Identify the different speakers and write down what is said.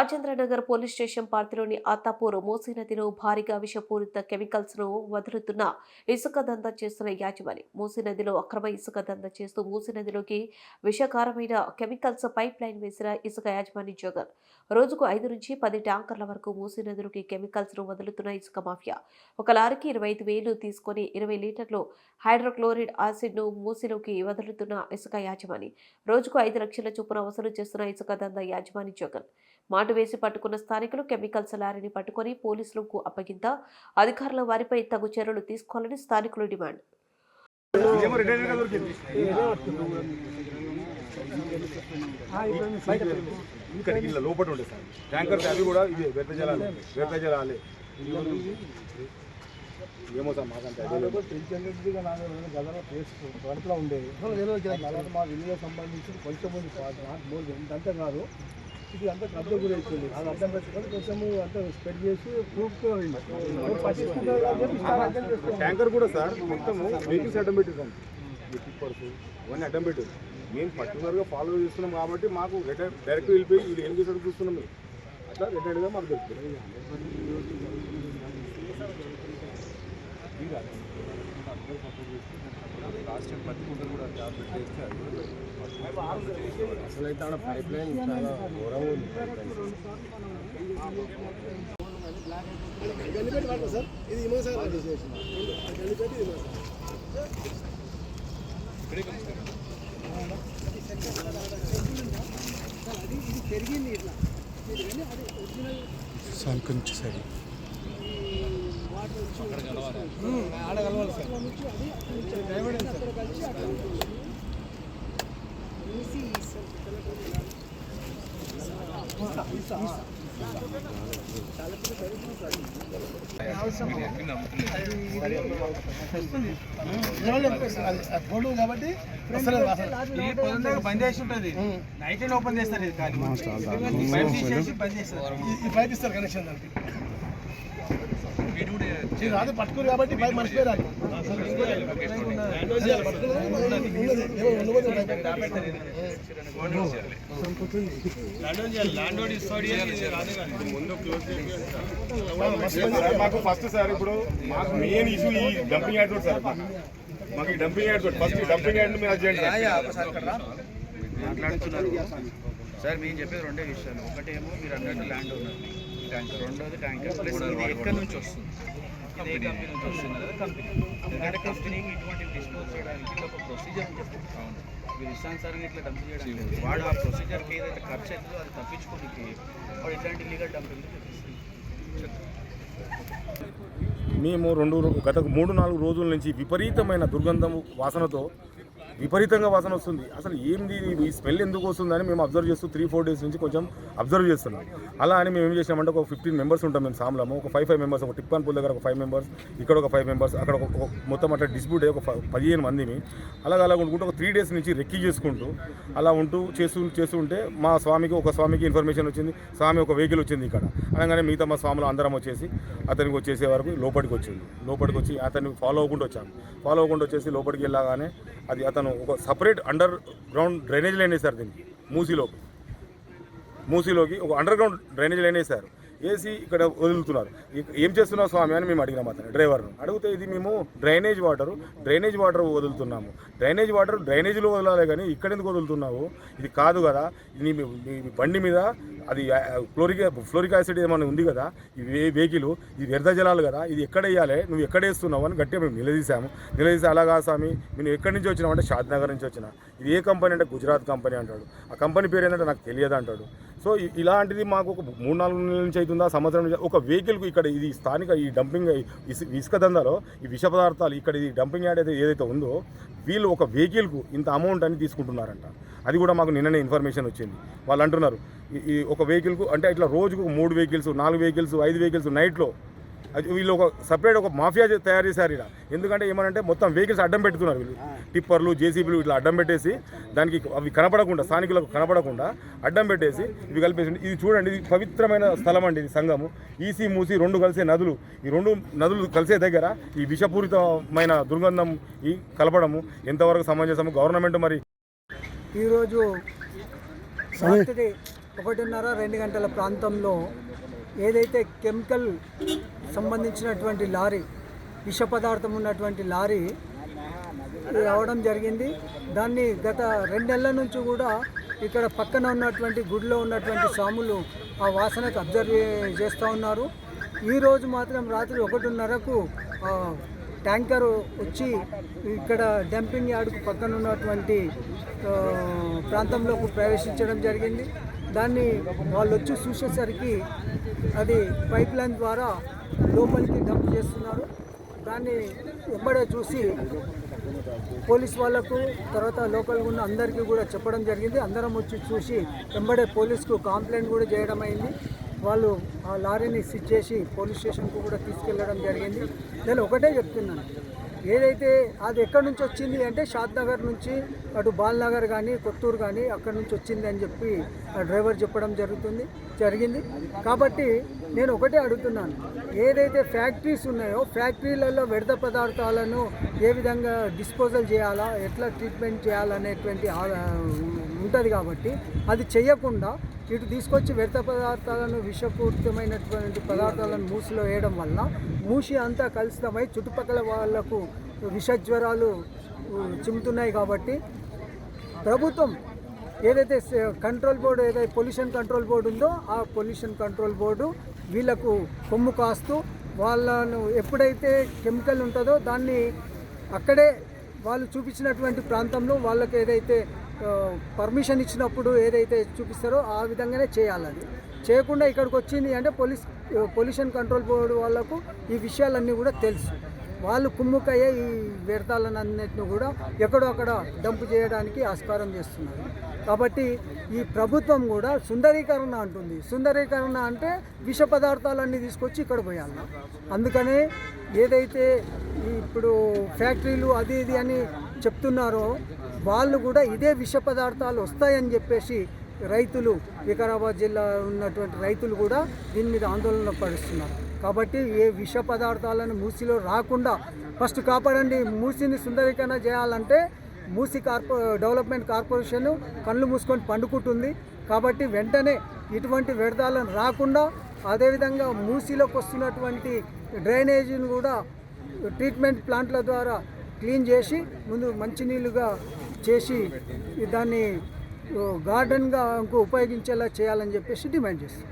Speaker 1: Rajendranagar police station పరిధిలోని ఆతాపూర్ మూసీ నదిలో భారీగా విషపూరిత కెమికల్స్ను వదులుతున్న ఇసుక దందా చేస్తున్న యాజమాని. మూసీ నదిలో అక్రమ ఇసుక దందా చేస్తూ మూసీ నదిలోకి విషకారమైన కెమికల్స్ పైప్ లైన్ వేసిన ఇసుక యాజమాని జగన్. రోజుకు ఐదు నుంచి పది ట్యాంకర్ల వరకు మూసీ నదిలోకి కెమికల్స్ను వదులుతున్న ఇసుక మాఫియా. ఒక లారీకి ఇరవై ఐదు వేలు తీసుకొని ఇరవై లీటర్లు హైడ్రోక్లోరిడ్ యాసిడ్ను మూసీలోకి వదులుతున్న ఇసుక యాజమాని. రోజుకు ఐదు లక్షల చొప్పున వసూలు చేస్తున్న ఇసుక దందా యాజమాని జగన్. మాటు వేసి పట్టుకున్న స్థానికులు కెమికల్స్ లారీని పట్టుకొని పోలీసులకు అప్పగింత. అధికారుల వారిపై తగు చర్యలు తీసుకోవాలని స్థానికులు డిమాండ్.
Speaker 2: ఇదేమో రిటైర్డ్గా దొరికింది. ఇక్కడ ఇలా లోపల ఉండే సార్. ట్యాంకర్ అవి కూడా ఇవే వ్యర్థ జలాలు వ్యర్థ జలాలే. ఏమో సార్ మాకంటే
Speaker 3: వరకులో ఉండేది మా విలేజ్ సంబంధించి కొంచెం మంది నాట్ మోర్ అంతే కాదు. ఇది అంతా కబ్జా గురైపోయింది అది అర్థం పెట్టుకొని కొంచెం అంతా స్ప్రెడ్ చేసి ప్రూఫ్ పట్టించుకుంటారు కాబట్టి ఇస్తారు, అర్థం చేసుకోవాలి.
Speaker 2: ట్యాంకర్ కూడా సార్ మొత్తం వెహికల్స్ అడ్డం పెట్టారు టిప్పర్స్ ఇవన్నీ అడ్డం పెట్టారు మేము పర్టికులర్గా ఫాలో చేస్తున్నాం కాబట్టి మాకు రిటైర్ డైరెక్ట్ వెళ్ళిపోయి వీళ్ళు ఏం చేశారు చూస్తున్నాం. అట్లా రిటైర్డ్గా మాకు దొరుకుతుంది.
Speaker 3: అసలు అయితే ఆడ పైప్ లైన్ చాలా ఘోరంగా ఉంది గల్లిపెట్టి పడుతుంది సార్ ఇది ఇమోసాగర్ చేసేసి గల్లిపెట్టి ఇది అది ఇది పెరిగింది ఇట్లా పెరిగింది అది ఒరిజినల్ వాటర్ వచ్చి ఆడ కలవాలి సార్ గొడవ కాబట్టి
Speaker 4: బంద్ చేసి ఉంటుంది నైట్ ఓపెన్ చేస్తారు ఇది కానీ పైప్ తీసేసి బంద్ చేస్తారు
Speaker 3: ఇస్తారు కనెక్షన్ దానికి. రాదు పట్టుకోరు కాబట్టి రాదు
Speaker 2: సార్, మాకు ఫస్ట్ సార్ ఇప్పుడు మాకు మెయిన్ ఇష్యూ ఈ డంపింగ్ యార్డ్ రోడ్ సార్. మాకు. ఈ dumping yard road first dumping yard మీరు అది చేయండి సార్.
Speaker 4: మాట్లాడుతున్నారు. సార్ మేము చెప్పేది రెండే విషయాలు. ఒకటి ఏమో మీరు అన్నట్టు ల్యాండ్ ఉన్నారు ట్యాంకర్ రెండోది ట్యాంకర్. ప్లస్ ఇది ఎక్కడి నుంచి వస్తుంది? ఇది కంపెనీ నుంచి వస్తుంది కదా కంపెనీ. ఎందుకంటే కంపెనీకి ఇటువంటి డిస్పోజ్ చేయడానికి ఒక ప్రొసీజర్ చెప్పి మీరు ఇష్టానుసారంగా ఇట్లా డంప్ చేయడానికి. వాడు ఆ ప్రొసీజర్కి ఏదైతే ఖర్చు అవుతుందో అది తప్పించుకోనికి వాడు ఇట్లాంటి లీగల్ డంపింగ్
Speaker 2: మేము రెండు గత మూడు నాలుగు రోజుల నుంచి విపరీతమైన దుర్గంధం వాసనతో విపరీతంగా వాసన వస్తుంది. అసలు ఏంది ఇది? ఈ స్మెల్ ఎందుకు వస్తుందని మేము అబ్జర్వ్ చేస్తూ త్రీ ఫోర్ డేస్ నుంచి కొంచెం అబ్జర్వ్ చేస్తున్నాం. అలా అని మేము ఏం చేసామంటే ఒక ఫిఫ్టీన్ మెంబర్స్ ఉంటాం మేము సామ్లము. ఒక ఫైవ్ ఫైవ్ మెంబర్స్ ఒక టిప్పాన్ పూల్ దగ్గర ఒక ఫైవ్ మెంబర్స్ ఇక్కడ ఒక ఫైవ్ మెంబర్స్ అక్కడ ఒక మొత్తం అట్లా డిస్ప్యూట్ అయ్యి ఒక పదిహేను మందిని అలాగ అలా ఉండుకుంటూ ఒక త్రీ డేస్ నుంచి రెక్కి చేసుకుంటూ అలా ఉంటూ చేస్తూ చేస్తూ ఉంటే మా స్వామికి ఒక స్వామికి ఇన్ఫర్మేషన్ వచ్చింది. స్వామి ఒక వెహికల్ వచ్చింది ఇక్కడ. అనగానే మిగతా మా స్వాములు అందరం వచ్చేసి అతనికి వచ్చేసే వరకు లోపలికి వచ్చింది. లోపలికి వచ్చి అతన్ని ఫాలో అవ్వకుండా వచ్చాను ఫాలో అవ్వకుండా వచ్చేసి లోపలికి వెళ్ళగానే అది అతను ఒక separate under ground drainage line వేశారు దీనికి మూసీలోకి. మూసీలోకి ఒక అండర్ గ్రౌండ్ డ్రైనేజ్ లైన్ వేశారు. వేసి ఇక్కడ వదులుతున్నారు. ఇక ఏం చేస్తున్నావు స్వామి అని మేము అడిగినాం అతను డ్రైవర్ను. అడిగితే ఇది మేము డ్రైనేజ్ వాటర్ డ్రైనేజ్ వాటర్ వదులుతున్నాము. డ్రైనేజ్ వాటర్ డ్రైనేజ్లో వదలాలి కానీ ఇక్కడ ఎందుకు వదులుతున్నావు? ఇది కాదు కదా. ఇది మీ బండి మీద అది ఫ్లోరిక్ ఫ్లోరిక్ యాసిడ్ ఏమైనా ఉంది కదా? ఈ వెహికల్ ఇది వ్యర్థ జలాలు కదా ఇది ఎక్కడ వేయాలి నువ్వు ఎక్కడ వేస్తున్నావు అని గట్టిగా మేము నిలదీశాము. నిలదీసి అలాగా స్వామి నేను ఎక్కడి నుంచి వచ్చినావు అంటే షాద్ నగర్ నుంచి వచ్చిన. ఇది ఏ కంపెనీ అంటే గుజరాత్ కంపెనీ అంటాడు. ఆ కంపెనీ పేరు ఏంటంటే నాకు తెలియదు అంటాడు. సో ఇలాంటిది మాకు ఒక మూడు నాలుగు నెలల నుంచి అవుతుందా సంవత్సరం నుంచి? ఒక వెహికల్కు ఇక్కడ ఇది స్థానిక ఈ డంపింగ్ ఇసుక దందాలో ఈ విష పదార్థాలు ఇక్కడ ఈ డంపింగ్ యార్డ్ అయితే ఏదైతే ఉందో వీళ్ళు ఒక వెహికల్కు ఇంత అమౌంట్ అని తీసుకుంటున్నారంట. అది కూడా మాకు నిన్ననే ఇన్ఫర్మేషన్ వచ్చింది. వాళ్ళు అంటున్నారు ఈ- ఒక వెహికల్కు అంటే ఇట్లా రోజుకు మూడు వెహికల్స్ నాలుగు వెహికల్స్ ఐదు వెహికల్స్ నైట్లో వీళ్ళు ఒక సపరేట్ ఒక మాఫియా తయారు చేశారు ఇక్కడ ఎందుకంటే ఏమనంటే మొత్తం వెహికల్స్ అడ్డం పెడుతున్నారు వీళ్ళు. టిప్పర్లు జేసీబీలు ఇట్లా అడ్డం పెట్టేసి దానికి అవి కనపడకుండా స్థానికులకు కనపడకుండా అడ్డం పెట్టేసి ఇవి కలిపేసి ఇది చూడండి ఇది పవిత్రమైన స్థలం అండి ఇది సంఘము. ఈసీ మూసి రెండు కలిసే నదులు. ఈ రెండు నదులు కలిసే దగ్గర ఈ విషపూరితమైన దుర్గంధం ఈ కలపడము ఎంతవరకు సమంజసము? గవర్నమెంట్ మరి
Speaker 5: ఈరోజు ఒకటిన్నర రెండు గంటల ప్రాంతంలో ఏదైతే కెమికల్ సంబంధించినటువంటి లారీ విష పదార్థం ఉన్నటువంటి లారీ రావడం జరిగింది. దాన్ని గత రెండు నెలల నుంచి కూడా ఇక్కడ పక్కన ఉన్నటువంటి గుడిలో ఉన్నటువంటి సాములు ఆ వాసనకు అబ్జర్వ్ చేస్తూ ఉన్నారు. ఈరోజు మాత్రం రాత్రి ఒకటిన్నరకు ట్యాంకర్ వచ్చి ఇక్కడ డంపింగ్ యార్డ్కు పక్కన ఉన్నటువంటి ప్రాంతంలోకి ప్రవేశించడం జరిగింది. దాన్ని వాళ్ళు వచ్చి చూసేసరికి అది పైప్ లైన్ ద్వారా లోపలికి డంప్ చేస్తున్నారు. దాన్ని వెంబడే చూసి పోలీస్ వాళ్ళకు తర్వాత లోకల్గా ఉన్న అందరికీ కూడా చెప్పడం జరిగింది. అందరం వచ్చి చూసి వెంబడే పోలీస్కు కంప్లైంట్ కూడా చేయడం అయింది. వాళ్ళు ఆ లారీని సిట్ చేసి పోలీస్ స్టేషన్కు కూడా తీసుకెళ్ళడం జరిగింది. నేను ఒకటే చెప్తున్నాను. ఏదైతే అది ఎక్కడి నుంచి వచ్చింది అంటే షాద్ నగర్ నుంచి అటు బాల్నగర్ కానీ కొత్తూరు కానీ అక్కడి నుంచి వచ్చింది అని చెప్పి ఆ డ్రైవర్ చెప్పడం జరుగుతుంది జరిగింది. కాబట్టి నేను ఒకటే అడుగుతున్నాను. ఏదైతే ఫ్యాక్టరీస్ ఉన్నాయో ఫ్యాక్టరీలలో వ్యర్థ పదార్థాలను ఏ విధంగా డిస్పోజల్ చేయాలా ఎట్లా ట్రీట్మెంట్ చేయాలనేటువంటి ఉంటుంది కాబట్టి అది చేయకుండా ఇటు తీసుకొచ్చి వ్యర్థ పదార్థాలను విషపూరితమైనటువంటి పదార్థాలను మూసిలో వేయడం వల్ల మూసి అంతా కలుషితమై చుట్టుపక్కల వాళ్ళకు విషజ్వరాలు చిమ్ముతున్నాయి కాబట్టి ప్రభుత్వం ఏదైతే కంట్రోల్ బోర్డు ఏదైతే పొల్యూషన్ కంట్రోల్ బోర్డు ఉందో ఆ పొల్యూషన్ కంట్రోల్ బోర్డు వీళ్ళకు కొమ్ము కాస్తూ వాళ్ళను ఎప్పుడైతే కెమికల్ ఉంటుందో దాన్ని అక్కడే వాళ్ళు చూపించినటువంటి ప్రాంతంలో వాళ్ళకి ఏదైతే పర్మిషన్ ఇచ్చినప్పుడు ఏదైతే చూపిస్తారో ఆ విధంగానే చేయాలి అది. చేయకుండా ఇక్కడికి వచ్చింది అంటే పోలీస్ పొల్యూషన్ కంట్రోల్ బోర్డు వాళ్ళకు ఈ విషయాలన్నీ కూడా తెలుసు. వాళ్ళు కుమ్ముకయ్యే ఈ వ్యర్థాలను అన్నిటిని కూడా ఎక్కడో అక్కడ డంప్ చేయడానికి ఆస్కారం చేస్తున్నారు. కాబట్టి ఈ ప్రభుత్వం కూడా సుందరీకరణ అంటుంది. సుందరీకరణ అంటే విష పదార్థాలన్నీ తీసుకొచ్చి ఇక్కడ పోయాలి. అందుకనే ఏదైతే ఇప్పుడు ఫ్యాక్టరీలు అది ఇది అని చెప్తున్నారో వాళ్ళు కూడా ఇదే విష పదార్థాలు వస్తాయని చెప్పేసి రైతులు వికారాబాద్ జిల్లా ఉన్నటువంటి రైతులు కూడా దీని మీద ఆందోళన పడుతున్నారు. కాబట్టి ఏ విష పదార్థాలను మూసిలో రాకుండా ఫస్ట్ కాపాడండి. మూసిని సుందరీకరణ చేయాలంటే మూసి కార్పొ డెవలప్మెంట్ కార్పొరేషన్ కళ్ళు మూసుకొని పండుకుంటుంది. కాబట్టి వెంటనే ఇటువంటి వ్యర్థాలను రాకుండా అదేవిధంగా మూసిలోకి వస్తున్నటువంటి డ్రైనేజీని కూడా ట్రీట్మెంట్ ప్లాంట్ల ద్వారా క్లీన్ చేసి ముందు మంచినీళ్ళుగా చేసి దాన్ని గార్డెన్గా ఉపయోగించేలా చేయాలని చెప్పేసి డిమాండ్ చేస్తాం